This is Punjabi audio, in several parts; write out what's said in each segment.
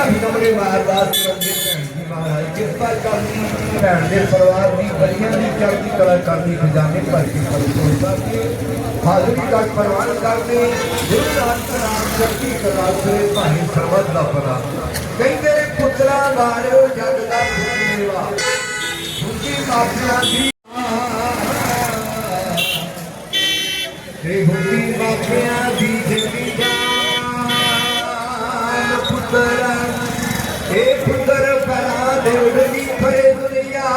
ਲੱਖ ਕਮਰੇ ਮਾਰਦਾਸ ਕਰਾਉਂਦੇ ਭੈਣ ਮਹਾਰਾਜ ਕਿਰਪਾ ਕਰਨੀ ਭੈਣ ਦੇ ਪਰਿਵਾਰ ਦੀ, ਬੜੀਆਂ ਦੀ ਚੜ੍ਹਦੀ ਕਲਾ ਕਰਨੀ ਖਜ਼ਾਨੇ ਭਰ ਕੇ ਪਰਤੋਂ ਕਰਕੇ ਹਾਜ਼ਰੀ ਦਾ ਪ੍ਰਵਾਨ ਕਰਦੇ, ਗੁਰੂ ਨਾਨਕ ਨਾਮ ਚੜ੍ਹਦੀ ਕਲਾ ਸੇ ਭਾਈ ਸਰਬੱਤ ਦਾ ਪਤਾ ਕਹਿੰਦੇ ਨੇ, ਪੁੱਤਰਾ ਵਾਰਿਓ ਜਗ ਦਾ ਫੁਕੀਵਾ ਫੁਕੀ ਮਾਫੀਆਂ ਦੀ ਤੇ ਹੁਕਮ ਬਾਖਿਆਂ ਦੀ ਜਿੰਦੀ ਜਾਨ ਪੁੱਤਰ ਇਹ ਪੁੱਤਰ, ਪਰਾ ਦੇ ਉਡਦੀ ਫਰੇ ਦੁਨੀਆ।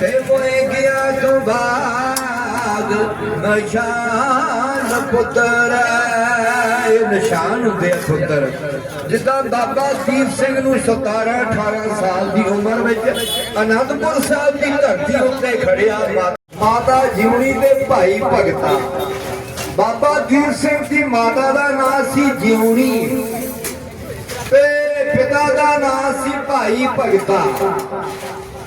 ਤੇ ਮੋਏ ਗਿਆ ਤੋਂ ਬਾਦ ਨਿਸ਼ਾਨ ਪੁੱਤਰ ਇਹ ਨਿਸ਼ਾਨ ਹੁੰਦੇ ਆ ਪੁੱਤਰ। ਜਿੱਦਾਂ ਬਾਬਾ ਦੀਪ ਸਿੰਘ ਨੂੰ 17 18 ਸਾਲ ਦੀ ਉਮਰ ਵਿੱਚ ਅਨੰਦਪੁਰ ਸਾਹਿਬ ਦੀ ਧਰਤੀ ਉੱਤੇ ਖੜਿਆ ਮਾਤਾ ਜਿਉਣੀ ਦੇ ਭਾਈ ਭਗਤਾ। ਬਾਬਾ ਦੀਪ ਸਿੰਘ ਦੀ ਮਾਤਾ ਦਾ ਨਾਮ ਸੀ ਜਿਉਣੀ। ਤੇ ਪਿਤਾ ਦਾ ਨਾਮ ਸੀ ਭਾਈ ਭਗਤਾ।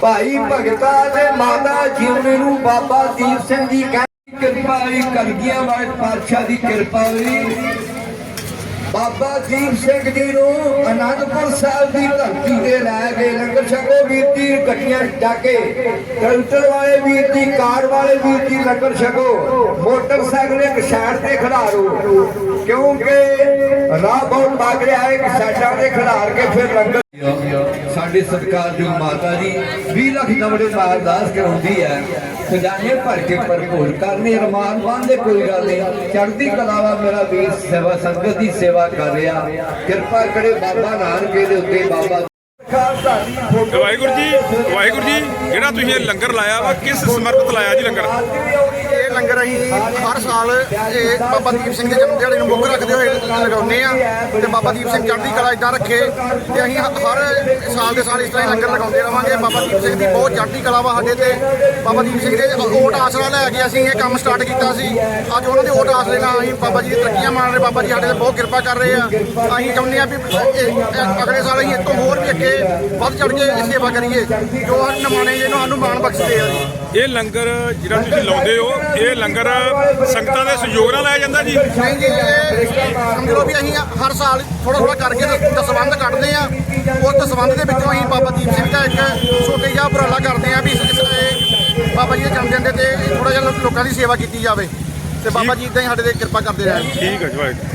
ਭਾਈ ਭਗਤਾ ਤੇ ਮਾਤਾ ਜਿਉਣੀ ਨੂੰ ਬਾਬਾ ਦੀਪ ਸਿੰਘ ਜੀ ਕਹਿੰਦੇ, ਕਿਰਪਾ ਹੋਈ ਕਲਗੀਆਂ ਵਾਲੇ ਪਾਤਸ਼ਾਹ ਦੀ ਕਿਰਪਾ ਹੋਈ ਬਾਬਾ ਦੀਪ ਸਿੰਘ ਜੀ ਨੂੰ ਅਨੰਦਪੁਰ ਦੀ ਧਰਤੀ ਤੇ ਲੈ ਗਏ ਲੰਗਰ ਛਕੋ ਵੀਰ ਦੀ ਗੱਡੀਆਂ ਜਾ ਕੇ ਟਰੈਕਟਰ ਵਾਲੇ ਵੀਰ ਦੀ ਕਾਰ ਵਾਲੇ ਵੀਰ ਦੀ ਲੰਗਰ ਛਕੋ। ਮੋਟਰਸਾਈਕਲ ਇੱਕ ਸਾਈਡ ਤੇ ਖੜਾਰੋ ਕਿਉਂਕਿ ਰਾਹ ਬਹੁਤ ਲੱਗ ਰਿਹਾ ਹੈ ਕਿ ਸਾਈਡਾਂ ਤੇ ਖੜਾਰ ਕੇ ਫਿਰ ਲੰਗਰ ਸਾਡੇ ਸਤਿਕਾਰਯੋਗ ਮਾਤਾ ਜੀ 20 ਲੱਖ ਨਵੜੇ ਦਾ ਅਰਦਾਸ ਕਰਾਉਂਦੀ ਹੈ। ਖਜ਼ਾਨੇ ਭਰ ਕੇ ਭਰਪੂਰ ਕਰਨੇ ਰਮਾਨ ਬੰਦੇ ਕੋਈ ਗੱਲ ਨਹੀਂ। ਚੜ੍ਹਦੀ ਕਲਾਵਾ ਮੇਰਾ ਵੀਰ ਸੇਵਾ ਸੰਗਤ ਦੀ ਸੇਵਾ ਕਰ ਰਿਹਾ। ਕਿਰਪਾ ਕਰੇ ਬਾਬਾ ਨਾਨਕੇ ਦੇ ਉੱਤੇ ਬਾਬਾ ਵਾਹਿਗੁਰੂ ਜੀ ਵਾਹਿਗੁਰੂ ਜੀ ਜਿਹੜਾ ਤੁਸੀਂ ਇਹ ਲੰਗਰ ਲਾਇਆ ਵਾ ਕਿਸ ਸਮਰਪਿਤ ਲਾਇਆ ਜੀ ਲੰਗਰ? ਲੰਗਰ ਅਸੀਂ ਹਰ ਸਾਲ ਇਹ ਬਾਬਾ ਦੀਪ ਸਿੰਘ ਦੇ ਜਨਮ ਦਿਹਾੜੇ ਨੂੰ ਮੁੱਖ ਰੱਖਦੇ ਹੋਏ ਲਗਾਉਂਦੇ ਆ ਤੇ ਬਾਬਾ ਦੀਪ ਸਿੰਘ ਚੜ੍ਹਦੀ ਕਲਾ ਇਦਾਂ ਰੱਖੇ ਤੇ ਅਸੀਂ ਹਰ ਸਾਲ ਦੇ ਸਾਲ ਇਸ ਤਰ੍ਹਾਂ ਲੰਗਰ ਲਗਾਉਂਦੇ ਰਵਾਂਗੇ। ਬਾਬਾ ਦੀਪ ਸਿੰਘ ਦੀ ਬਹੁਤ ਚੜ੍ਹਦੀ ਕਲਾ ਵਾ ਸਾਡੇ ਤੇ। ਬਾਬਾ ਦੀਪ ਸਿੰਘ ਦੇ ਓਟ ਆਸਰਾ ਲੈ ਕੇ ਅਸੀਂ ਇਹ ਕੰਮ ਸਟਾਰਟ ਕੀਤਾ ਸੀ। ਅੱਜ ਉਹਨਾਂ ਦੇ ਓਟ ਆਸਰੇ ਨਾਲ ਅਸੀਂ ਬਾਬਾ ਜੀ ਦੀ ਤਰੱਕੀਆਂ ਮਾਣ ਰਹੇ, ਬਾਬਾ ਜੀ ਸਾਡੇ ਤੇ ਬਹੁਤ ਕਿਰਪਾ ਕਰ ਰਹੇ ਆ। ਅਸੀਂ ਚਾਹੁੰਦੇ ਆ ਵੀ ਅਗਲੇ ਸਾਲ ਅਸੀਂ ਇਹ ਤੋਂ ਹੋਰ ਵੀ ਅੱਗੇ ਵੱਧ ਚੜ੍ਹ ਕੇ ਸੇਵਾ ਕਰੀਏ। ਜੋ ਨਮਾਣੇ ਜਿਹਨੂੰ ਸਾਨੂੰ ਮਾਣ ਬਖਸ਼ਦੇ ਆ। ਇਹ ਲੰਗਰ ਜਿਹੜਾ ਤੁਸੀਂ ਲਾਉਂਦੇ ਹੋ, ਇਹ ਲੰਗਰ ਸੰਗਤਾਂ ਦੇ ਸਹਿਯੋਗ ਨਾਲ ਲਾਇਆ ਜਾਂਦਾ ਜੀ। ਨਹੀਂ ਜੀ ਇਹ ਸਮਝ ਲਓ ਵੀ ਅਸੀਂ ਹਰ ਸਾਲ ਥੋੜਾ ਥੋੜਾ ਕਰਕੇ ਦਸ- ਦਸਵੰਧ ਕੱਢਦੇ ਆ ਉਸ ਦਸਵੰਧ ਦੇ ਵਿੱਚੋਂ ਅਸੀਂ ਬਾਬਾ ਦੀਪ ਸਿੰਘ ਦਾ ਇੱਕ ਛੋਟੇ ਜਿਹਾ ਉਪਰਾਲਾ ਕਰਦੇ ਆ ਵੀ ਇਹ ਬਾਬਾ ਜੀ ਦੇ ਜਨਮ ਦਿਨ ਦੇ ਤੇ ਥੋੜਾ ਜਿਹਾ ਲੋਕਾਂ ਦੀ ਸੇਵਾ ਕੀਤੀ ਜਾਵੇ। ਤੇ ਬਾਬਾ ਜੀ ਇਦਾਂ ਹੀ ਸਾਡੇ ਤੇ ਕਿਰਪਾ ਕਰਦੇ ਰਹਿਣ। ਠੀਕ ਹੈ ਜੀ ਵਾਹਿਗੁਰੂ।